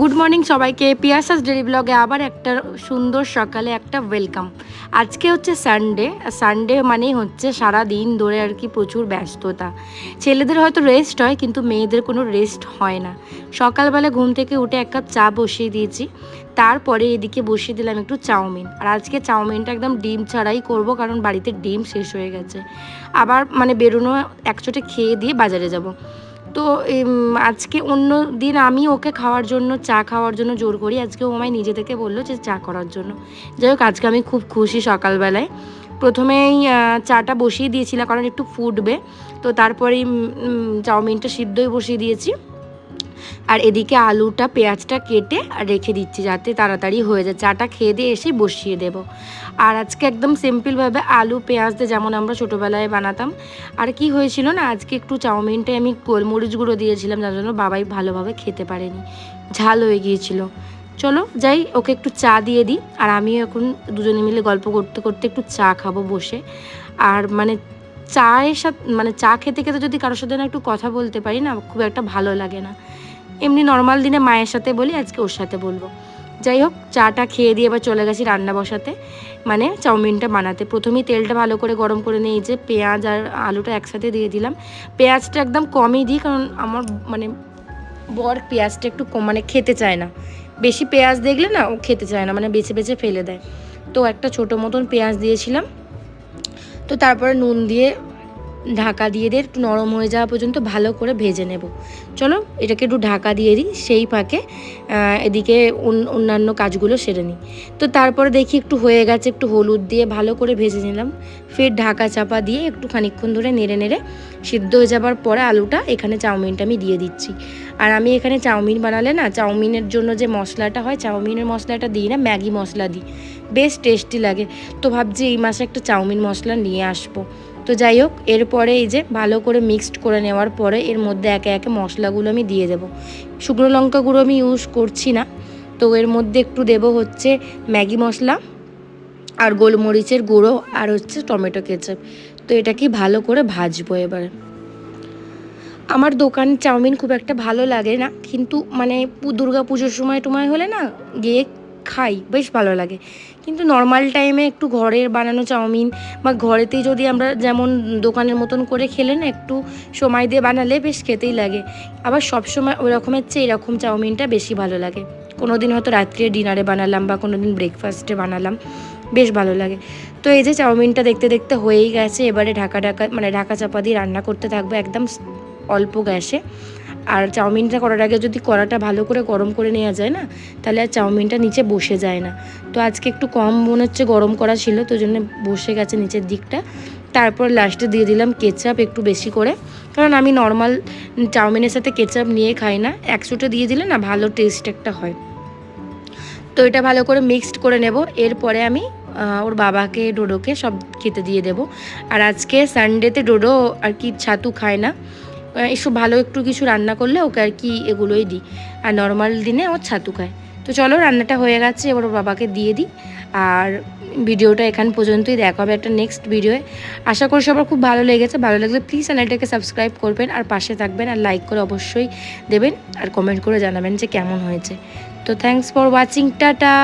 Good morning সবাইকে। পিয়াসাস daily ব্লগে আবার একটা সুন্দর সকালে একটা ওয়েলকাম আজকে হচ্ছে সানডে সানডে মানেই হচ্ছে সারা দিন ধরে আর কি প্রচুর ব্যস্ততা। ছেলেদের হয়তো রেস্ট হয়, কিন্তু মেয়েদের কোনো রেস্ট হয় না। সকালবেলা ঘুম থেকে উঠে এক কাপ চা বসিয়ে দিয়েছি। তারপরে এদিকে বসিয়ে দিলাম একটু চাউমিন। আর আজকে চাউমিনটা একদম ডিম ছাড়াই করব, কারণ বাড়িতে ডিম শেষ হয়ে গেছে। আবার মানে বেরোনো একচোটে খেয়ে দিয়ে বাজারে যাব। তো আজকে অন্য দিন আমি ওকে খাওয়ার জন্য চা খাওয়ার জন্য জোর করি। আজকে ও আমায় নিজে থেকে বলল যে চা করার জন্য। যাই হোক আজকে আমি খুব খুশি সকালবেলায়। প্রথমেই চাটা বসিয়ে দিয়েছিলাম কারণ একটু ফুটবে। তো তারপরেই উম, উম, চাউমিনটা সিদ্ধই বসিয়ে দিয়েছি। আর এদিকে আলুটা, পেঁয়াজটা কেটে আর রেখে দিচ্ছি যাতে তাড়াতাড়ি হয়ে যায়। চাটা খেয়ে দিয়ে এসে বসিয়ে দেব। আর আজকে একদম সিম্পলভাবে আলু, পেঁয়াজ দিয়ে যেমন আমরা ছোটোবেলায় বানাতাম। আর কি হয়েছিল না, আজকে একটু চাউমিনটায় আমি গোলমরিচ গুঁড়ো দিয়েছিলাম, যার জন্য বাবাই ভালোভাবে খেতে পারেনি। ঝাল হয়ে গিয়েছিল। চলো যাই, ওকে একটু চা দিয়ে দিই। আর আমি এখন দুজনে মিলে গল্প করতে করতে একটু চা খাব বসে। আর মানে চায়ের সাথে মানে চা খেতে খেতে যদি কারোর সাথে না একটু কথা বলতে পারি না, খুব একটা ভালো লাগে না। এমনি নর্মাল দিনে মায়ের সাথে বলি, আজকে ওর সাথে বলব। যাই হোক, চাটা খেয়ে দিয়ে এবার চলে গেছি রান্না বসাতে। মানে চাউমিনটা বানাতে। প্রথমেই তেলটা ভালো করে গরম করে নিয়ে যে পেঁয়াজ আর আলুটা একসাথে দিয়ে দিলাম। পেঁয়াজটা একদম কমই দিই, কারণ আমার মানে বর পেঁয়াজটা একটু মানে খেতে চায় না। বেশি পেঁয়াজ দেখলে না, ও খেতে চায় না মানে বেছে বেছে ফেলে দেয়। তো একটা ছোটো মতন পেঁয়াজ দিয়েছিলাম। তো তারপরে নুন দিয়ে ঢাকা দিয়ে দিয়ে একটু নরম হয়ে যাওয়া পর্যন্ত ভালো করে ভেজে নেব। চলো, এটাকে একটু ঢাকা দিয়ে দিই, সেই ফাঁকে এদিকে অন- অন্যান্য কাজগুলো সেরে নিই। তো তারপরে দেখি একটু হয়ে গেছে, একটু হলুদ দিয়ে ভালো করে ভেজে নিলাম। ফের ঢাকা চাপা দিয়ে একটু খানিকক্ষণ ধরে নেড়ে নেড়ে সিদ্ধ হয়ে যাবার পরে আলুটা এখানে চাউমিনটা আমি দিয়ে দিচ্ছি। আর আমি এখানে চাউমিন বানালে না, চাউমিনের জন্য যে মশলাটা হয়, চাউমিনের মশলাটা দিই না, ম্যাগি মশলা দিই। বেশ টেস্টি লাগে। তো ভাবছি এই মাসে একটা চাউমিন মশলা নিয়ে আসব। তো যাই হোক, এরপরে এই যে ভালো করে মিক্সড করে নেওয়ার পরে এর মধ্যে একে একে মশলাগুলো আমি দিয়ে দেবো। শুকনো লঙ্কা গুঁড়ো আমি ইউজ করছি না, তো এর মধ্যে একটু দেব হচ্ছে ম্যাগি মশলা আর গোলমরিচের গুঁড়ো আর হচ্ছে টমেটো কেচাপ। তো এটাকে ভালো করে ভাজবো এবারে। আমার দোকান চাউমিন খুব একটা ভালো লাগে না, কিন্তু মানে দুর্গা পুজোর সময় টুমায় হলে না গিয়ে খাই, বেশ ভালো লাগে। কিন্তু নর্মাল টাইমে একটু ঘরের বানানো চাউমিন বা ঘরেতেই যদি আমরা যেমন দোকানের মতন করে খেলে না, একটু সময় দিয়ে বানালে বেশ খেতেই লাগে। আবার সব সময় ওই রকমের চেয়ে এরকম চাউমিনটা বেশি ভালো লাগে। কোনো দিন হয়তো রাত্রে ডিনারে বানালাম বা কোনো দিন ব্রেকফাস্টে বানালাম, বেশ ভালো লাগে। তো এই যে চাউমিনটা দেখতে দেখতে হয়েই গেছে, এবারে ঢাকা ঢাকা মানে ঢাকা চাপা দিয়ে রান্না করতে থাকব একদম অল্প গ্যাসে। আর চাউমিনটা করার আগে যদি কড়াটা ভালো করে গরম করে নেওয়া যায় না, তাহলে আর চাউমিনটা নিচে বসে যায় না। তো আজকে একটু কম মনে হচ্ছে গরম করা ছিল, তো জন্য বসে গেছে নিচের দিকটা। তারপর লাস্টে দিয়ে দিলাম কেচাপ একটু বেশি করে। কারণ আমি নর্মাল চাউমিনের সাথে কেচাপ নিয়ে খাই না, একশোটা দিয়ে দিলে না ভালো টেস্ট একটা হয়। তো এটা ভালো করে মিক্সড করে নেব, এরপরে আমি ওর বাবাকে, ডোডোকে সব খেতে দিয়ে দেব। আর আজকে সানডেতে ডোডো আর কি ছাতু খায় না একটু ভালো একটু কিছু রান্না করলে ওকে আর কি এগুলোই দিই। আর নর্মাল দিনে ও ছাতু খায়। তো চলো রান্নাটা হয়ে গেছে, এবার ওর বাবাকে দিয়ে দিই। আর ভিডিওটা এখান পর্যন্তই, দেখা হবে একটা নেক্সট ভিডিওয়ে আশা করি সবার খুব ভালো লেগেছে। ভালো লাগলে প্লিজ চ্যানেলটাকে সাবস্ক্রাইব করবেন, আর পাশে থাকবেন, আর লাইক করে অবশ্যই দেবেন, আর কমেন্ট করে জানাবেন যে কেমন হয়েছে। তো থ্যাংকস ফর ওয়াচিং টাটা!